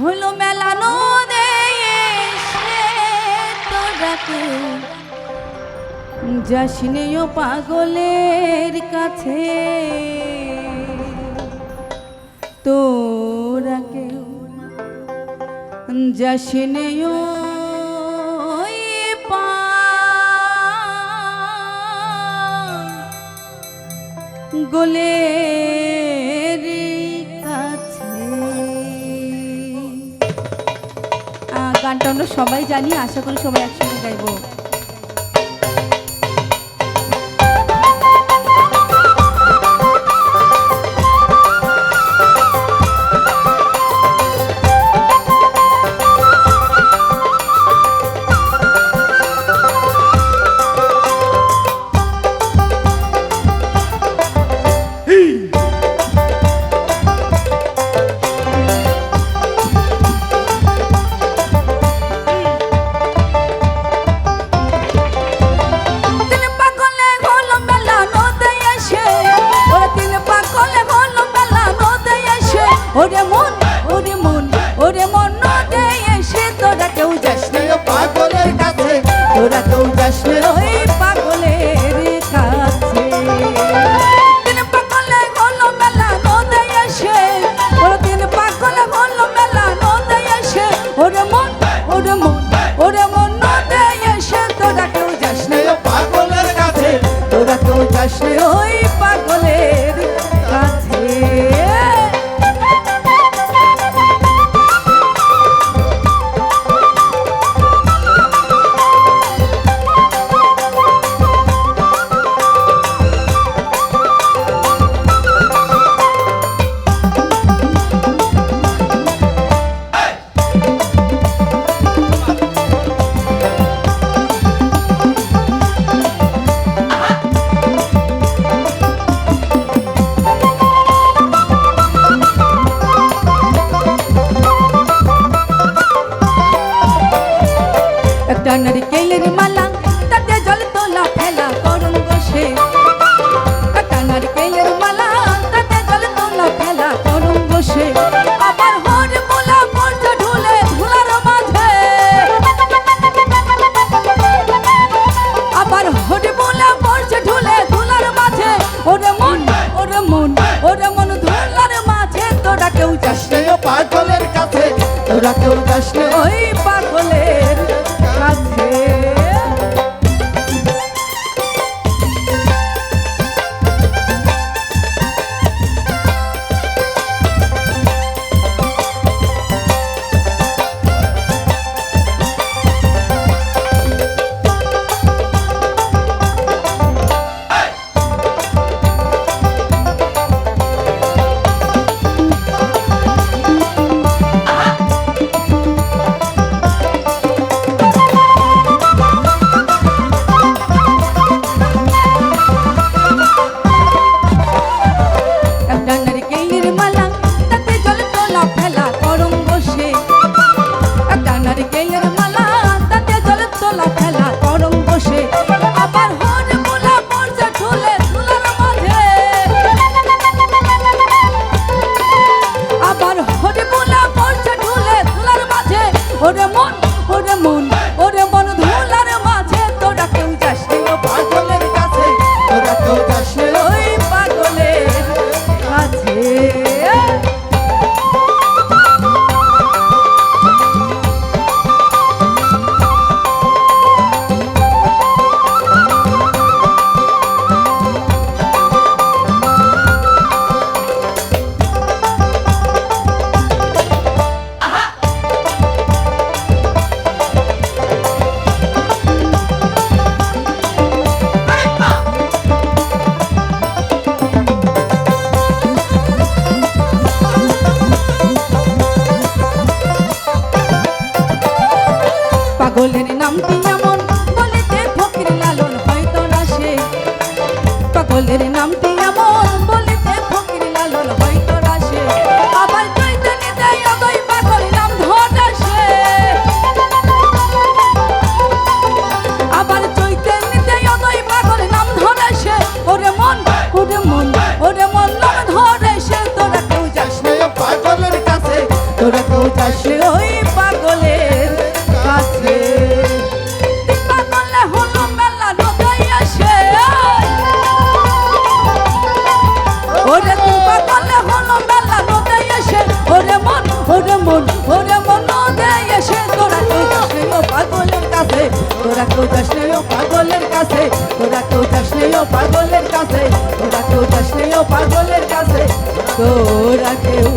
হলো মেলানো তোরাকে। যাসিনেও পাগলের কাছে। তোরা কেউ যাসিনেও গোলের গানটা আমরা সবাই জানি আশা করি সবাই একসঙ্গে গাইবো। মোরা নারকেলের মালা তাতে জল তোলা ফেলা করুন বসে। কাটা নারকেলের মালা তাতে জল তোলা ফেলা করুন বসে। পাগলের কাছে তোরা কেউ যাস ওই আসে ওই পাগলের কাছে। ওরে তুই পাগলে হলো মেলা নদাই আসে। ওরে মন ওরে মন ওরে মন নদাই আসে। তোরা কেউ যাস ও পাগলের কাছে? তোরা কেউ যাস ও পাগলের কাছে? তোরা কেউ যাস ও পাগলের কাছে? তোরা কেউ যাস ও পাগলের কাছে? তোরা কেউ